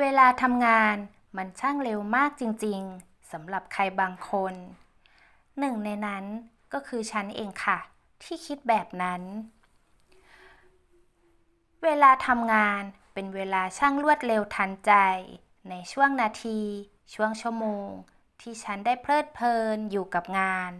เวลาทำงานมันช่างเร็วมากจริงๆสำหรับใครบางคน หนึ่งในนั้นก็คือฉันเองค่ะ ที่คิดแบบนั้น เวลาทำงานเป็นเวลาช่างรวดเร็วทันใจ ในช่วงนาที ช่วงชั่วโมง ที่ฉันได้เพลิดเพลินอยู่กับงาน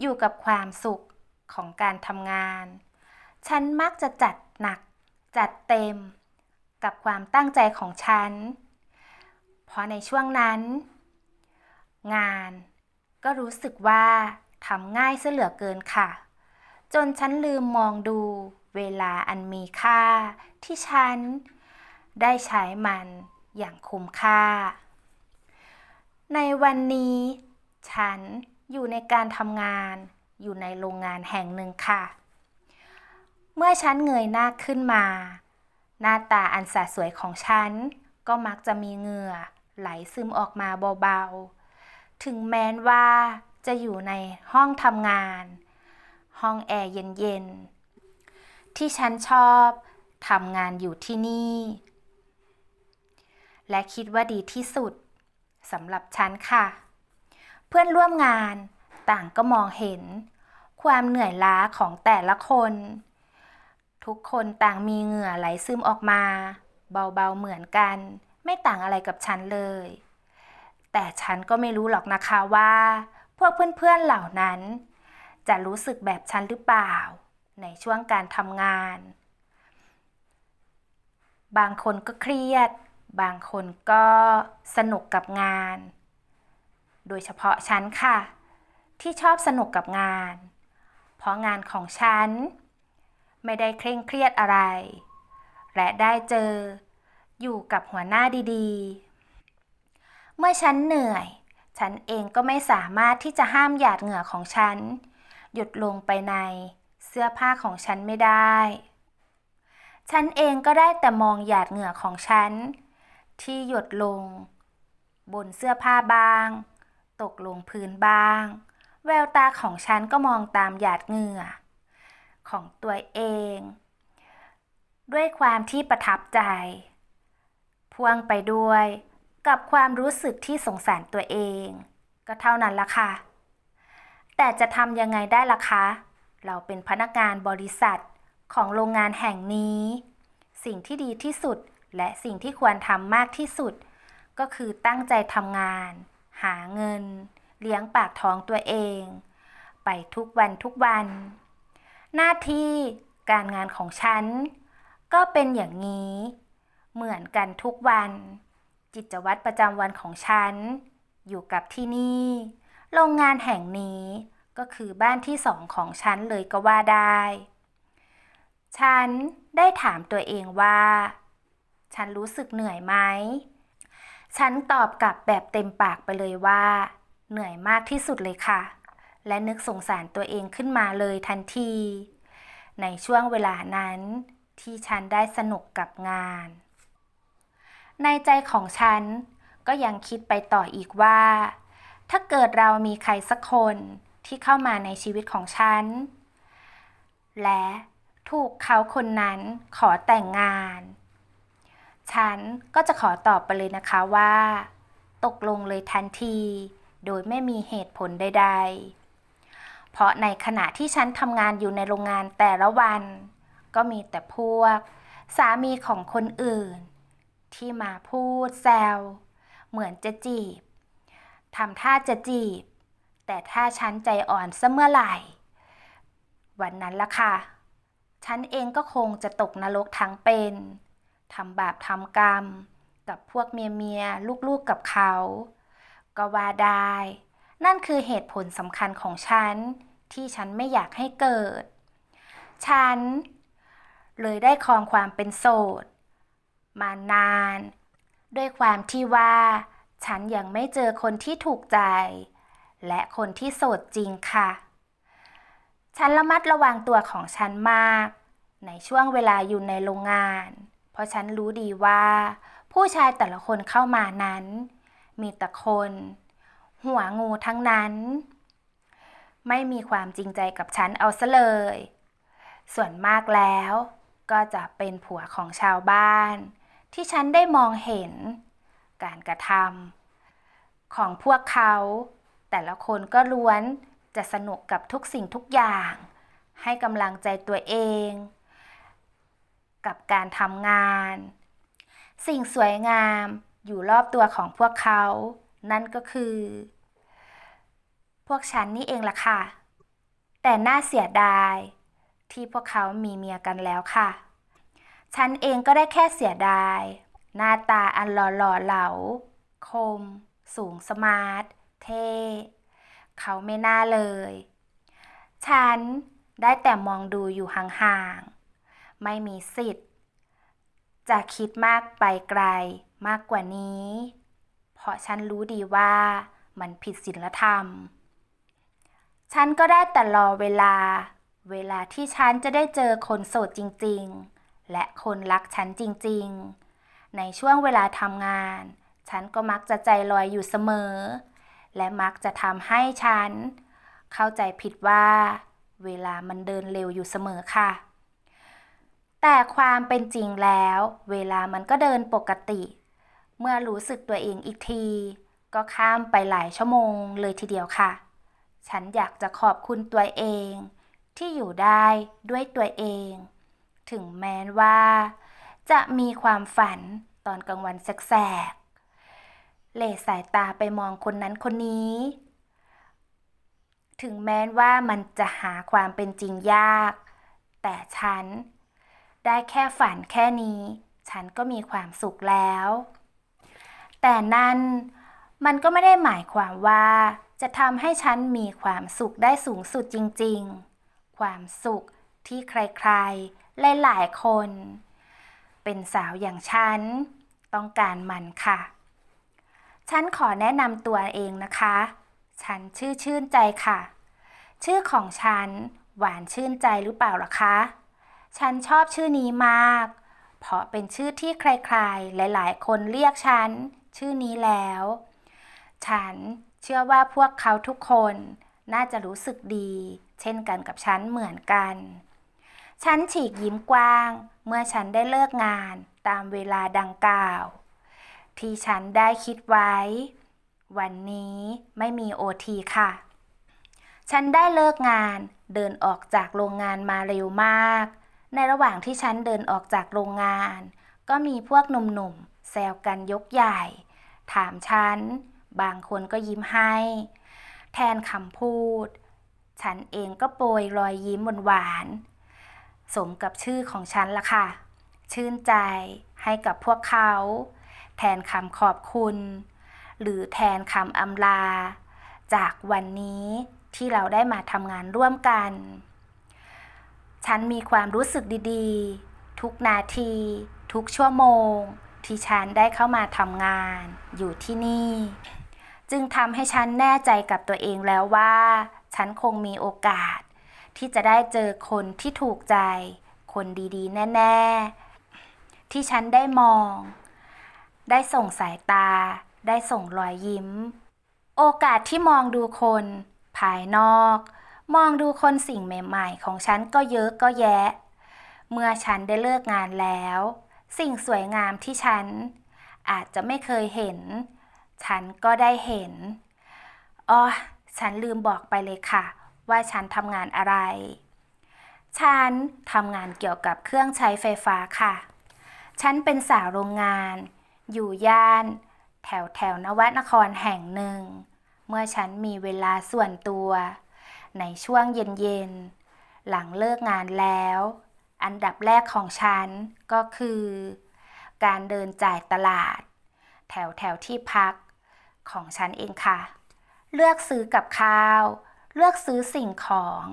อยู่กับความสุขของการทำงาน ฉันมักจะจัดหนัก จัดเต็ม กับความตั้งใจของฉัน เพราะในช่วงนั้น งานก็รู้สึกว่าทำง่ายเสเหลือเกินค่ะ จนฉันลืมมองดูเวลาอันมีค่าที่ฉัน ได้ใช้มันอย่างคุ้มค่า ในวันนี้ ฉันอยู่ในการทำงานอยู่ในโรงงานแห่งหนึ่งค่ะ เมื่อฉันเงยหน้าขึ้นมา หน้าตาอันสะสวยของฉัน ก็มักจะมีเหงื่อ ไหลซึมออกมาเบาๆ ถึงแม้นว่าจะอยู่ในห้องทำงาน ห้องแอร์เย็นๆ ที่ฉันชอบทำงานอยู่ที่นี่ และคิดว่าดีที่สุดสำหรับฉันค่ะ เพื่อนร่วมงานต่างก็มองเห็น ความเหนื่อยล้าของแต่ละคน ทุกคนต่างมีเหงื่อไหลซึมออกมา เบาๆเหมือนกัน ไม่ต่างอะไรกับฉันเลย แต่ฉันก็ไม่รู้หรอกนะคะว่า พวกเพื่อนๆเหล่านั้น จะรู้สึกแบบฉันหรือเปล่า ในช่วงการทำงาน บางคนก็เครียด บางคนก็สนุกกับงาน โดยเฉพาะฉันค่ะ ที่ชอบสนุกกับงาน เพราะงานของฉัน ไม่ได้เคร่งเครียดอะไร และได้เจอ อยู่กับหัวหน้าดีๆ เมื่อฉันเหนื่อย ฉันเองก็ไม่สามารถที่จะห้ามหยาดเหงื่อของฉัน หยุดลงไปในเสื้อผ้าของฉันไม่ได้ ฉันเองก็ได้แต่มองหยาดเหงื่อของฉัน ที่หยดลง บนเสื้อผ้าบ้าง ตกลงพื้นบ้าง แววตาของฉันก็มองตามหยาดเหงื่อ ของตัวเอง ด้วยความที่ประทับใจ พ่วงไปด้วยกับความรู้สึกที่สงสารตัวเอง ก็เท่านั้นละค่ะ แต่จะทำยังไงได้ล่ะคะ เราเป็นพนักงานบริษัทของโรงงานแห่งนี้ สิ่งที่ดีที่สุดและสิ่งที่ควรทำมากที่สุด ก็คือตั้งใจทำงาน หาเงิน เลี้ยงปากท้องตัวเอง ไปทุกวันทุกวัน หน้าที่การงานของฉัน ก็เป็นอย่างนี้ เหมือนกันทุกวันกิจวัตรประจำวันของฉัน อยู่กับที่นี่ โรงงานแห่งนี้ก็คือบ้านที่สองของฉันเลยก็ว่าได้ ฉันได้ถามตัวเองว่า ฉันรู้สึกเหนื่อยไหม ฉันตอบกลับแบบเต็มปากไปเลยว่า เหนื่อยมากที่สุดเลยค่ะ และนึกสงสารตัวเองขึ้นมาเลยทันที ในช่วงเวลานั้นที่ฉันได้สนุกกับงาน ในใจของฉันก็ยังคิดไปต่ออีกว่า ถ้าเกิดเรามีใครสักคนที่เข้ามาในชีวิตของฉัน และถูกเขาคนนั้นขอแต่งงาน ฉันก็จะขอตอบไปเลยนะคะว่า ตกลงเลยทันที โดยไม่มีเหตุผลใด ๆ เพราะในขณะที่ฉันทำงานอยู่ในโรงงานแต่ละวัน ก็มีแต่พวก สามีของคนอื่น ที่มาพูดแซวเหมือนจะจีบทำท่าจะจีบ แต่ถ้าฉันใจอ่อนซะเมื่อไหร่ วันนั้นละค่ะ ฉันเองก็คงจะตกนรกทั้งเป็นทำบาปทำกรรม กับพวกเมียเมียลูกๆกับเขา ก็ว่าได้ นั่นคือเหตุผลสำคัญของฉัน ที่ฉันไม่อยากให้เกิด ฉัน เลยได้ครองความเป็นโสด มานาน ด้วยความที่ว่า ฉันยังไม่เจอคนที่ถูกใจ และคนที่โสดจริงค่ะ ฉันระมัดระวังตัวของฉันมาก ในช่วงเวลาอยู่ในโรงงาน เพราะฉันรู้ดีว่า ผู้ชายแต่ละคนเข้ามานั้น มีแต่คน หัวงูทั้งนั้น ไม่มีความจริงใจกับฉันเอาซะเลย ส่วนมากแล้วก็จะเป็นผัวของชาวบ้าน ที่ฉันได้มองเห็น การกระทำของพวกเขา แต่ละคนก็ล้วนจะสนุกกับทุกสิ่งทุกอย่าง ให้กำลังใจตัวเอง กับการทำงาน สิ่งสวยงามอยู่รอบตัวของพวกเขา นั่นก็คือ พวกฉันนี่เองล่ะค่ะ แต่น่าเสียดาย ที่พวกเขามีเมียกันแล้วค่ะ ฉันเองก็ได้แค่เสียดาย หน้าตาอันหล่อหล่อเหลา คม สูงสมาร์ท เท่ เขาไม่น่าเลย ฉันได้แต่มองดูอยู่ห่างๆ ไม่มีสิทธิ์ จะคิดมากไปไกลมากกว่านี้ เพราะฉันรู้ดีว่ามันผิดศีลธรรม ฉันก็ได้แต่รอเวลา เวลาที่ฉันจะได้เจอคนโสดจริงๆ และคนรักฉันจริงๆ ในช่วงเวลาทำงาน ฉันก็มักจะใจลอยอยู่เสมอ และมักจะทำให้ฉัน เข้าใจผิดว่า เวลามันเดินเร็วอยู่เสมอค่ะ แต่ความเป็นจริงแล้ว เวลามันก็เดินปกติ เมื่อรู้สึกตัวเองอีกที ก็ข้ามไปหลายชั่วโมงเลยทีเดียวค่ะ ฉันอยากจะขอบคุณตัวเอง ที่อยู่ได้ด้วยตัวเอง ถึงแม้ว่า จะมีความฝันตอนกลางวันแสกๆเหลสายตาไปมองคนนั้นคนนี้ ถึงแม้ว่ามันจะหาความเป็นจริงยาก แต่ฉัน ได้แค่ฝันแค่นี้ ฉันก็มีความสุขแล้ว แต่นั่นมันก็ไม่ได้หมายความว่า จะทำให้ฉันมีความสุขได้สูงสุดจริงๆ ความสุขที่ใครๆ หลายๆคน เป็นสาวอย่างฉัน ต้องการมันค่ะ ฉันขอแนะนำตัวเองนะคะ ฉันชื่อชื่นใจค่ะ ชื่อของฉันหวานชื่นใจหรือเปล่าล่ะคะ ฉันชอบชื่อนี้มาก เพราะเป็นชื่อที่ใครๆ หลายๆ คนเรียกฉัน ชื่อนี้แล้ว ฉัน เชื่อว่าพวกเขาทุกคนน่าจะรู้สึกดี เช่นกันกับฉันเหมือนกัน ฉันฉีกยิ้มกว้าง เมื่อฉันได้เลิกงานตามเวลาดังกล่าว ที่ฉันได้คิดไว้ วันนี้ไม่มีโอทีค่ะ ฉันได้เลิกงานเดินออกจากโรงงานมาเร็วมาก ในระหว่างที่ฉันเดินออกจากโรงงาน ก็มีพวกหนุ่มๆแซวกันยกใหญ่ ถามฉัน บางคนก็ยิ้มให้ แทนคำพูด ฉันเองก็โปรยรอยยิ้มหวานๆสมกับชื่อของฉันละค่ะ ชื่นใจให้กับพวกเขา แทนคำขอบคุณ หรือแทนคำอำลา จากวันนี้ที่เราได้มาทำงานร่วมกัน ฉันมีความรู้สึกดีๆ ทุกนาที ทุกชั่วโมง ที่ฉันได้เข้ามาทำงานอยู่ที่นี่ จึงทำให้ฉันแน่ใจกับตัวเองแล้วว่า ฉันคงมีโอกาส ที่จะได้เจอคนที่ถูกใจ คนดีๆ แน่ ๆ ที่ฉันได้มอง ได้ส่งสายตา ได้ส่งรอยยิ้ม โอกาสที่มองดูคน ภายนอก มองดูคนสิ่งใหม่ๆ ของฉันก็เยอะก็แยะ เมื่อฉันได้เลิกงานแล้ว สิ่งสวยงามที่ฉัน อาจจะไม่เคยเห็น ฉันก็ได้เห็น อ๋อ ฉันลืมบอกไปเลยค่ะ ว่าฉันทำงานอะไร ฉันทำงานเกี่ยวกับเครื่องใช้ไฟฟ้าค่ะ ฉันเป็นสาวโรงงาน อยู่ย่าน แถวแถวนวัดนครแห่งหนึ่ง เมื่อฉันมีเวลาส่วนตัว ในช่วงเย็นๆ หลังเลิกงานแล้ว อันดับแรกของฉันก็คือ การเดินจ่ายตลาดแถวแถวที่พัก ของฉันเองค่ะ เลือกซื้อกับข้าว เลือกซื้อสิ่งของ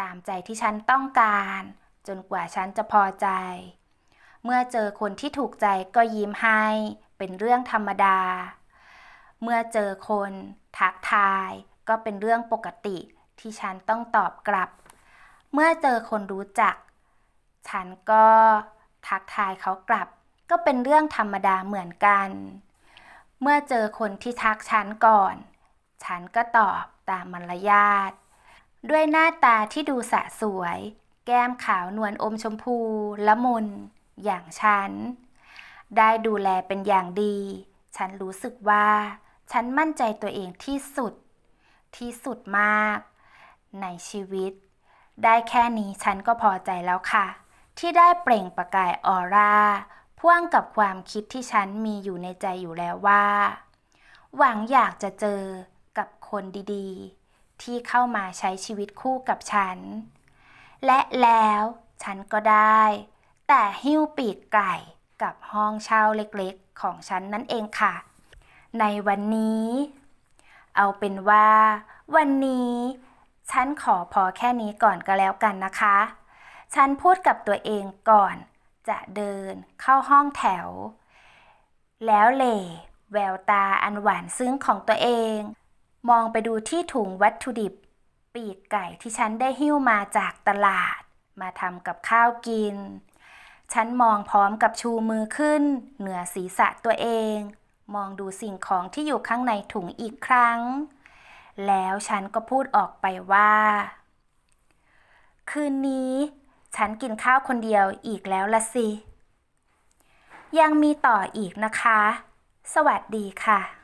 ตามใจที่ฉันต้องการ จนกว่าฉันจะพอใจ เมื่อเจอคนที่ถูกใจก็ยิ้มให้เป็นเรื่องธรรมดา เมื่อเจอคนทักทายก็เป็นเรื่องปกติที่ฉันต้องตอบกลับ เมื่อเจอคนรู้จัก ฉันก็ทักทายเขากลับ ก็เป็นเรื่องธรรมดาเหมือนกัน เมื่อเจอคนที่ทักฉันก่อน ฉันก็ตอบตามมารยาท ด้วยหน้าตาที่ดูสะสวย แก้มขาวนวลอมชมพู ละมุน อย่างฉัน ได้ดูแลเป็นอย่างดี ฉันรู้สึกว่า ฉันมั่นใจตัวเองที่สุด ที่สุดมาก ในชีวิต ได้แค่นี้ฉันก็พอใจแล้วค่ะ ที่ได้เปล่งประกายออร่า พ่วงกับความคิดที่ฉันมีอยู่ในใจอยู่แล้วว่า หวังอยากจะเจอกับคนดีๆ ที่เข้ามาใช้ชีวิตคู่กับฉัน และแล้วฉันก็ได้ แต่หิ้วปีกไก่กับห้องเช่าเล็กๆ ของฉันนั่นเองค่ะ ในวันนี้ เอาเป็นว่า วันนี้ ฉันขอพอแค่นี้ก่อนก็แล้วกันนะคะ ฉันพูดกับตัวเองก่อน จะเดินเข้าห้องแถว แล้วเหล่แววตาอันหวานซึ้งของตัวเอง มองไปดูที่ถุงวัตถุดิบ ปีกไก่ที่ฉันได้หิ้วมาจากตลาด มาทำกับข้าวกิน ฉันมองพร้อมกับชูมือขึ้น เหนือศีรษะตัวเอง มองดูสิ่งของที่อยู่ข้างในถุงอีกครั้ง แล้วฉันก็พูดออกไปว่า คืนนี้ ฉันกินข้าวคนเดียวอีกแล้วละสิ ยังมีต่ออีกนะคะ สวัสดีค่ะ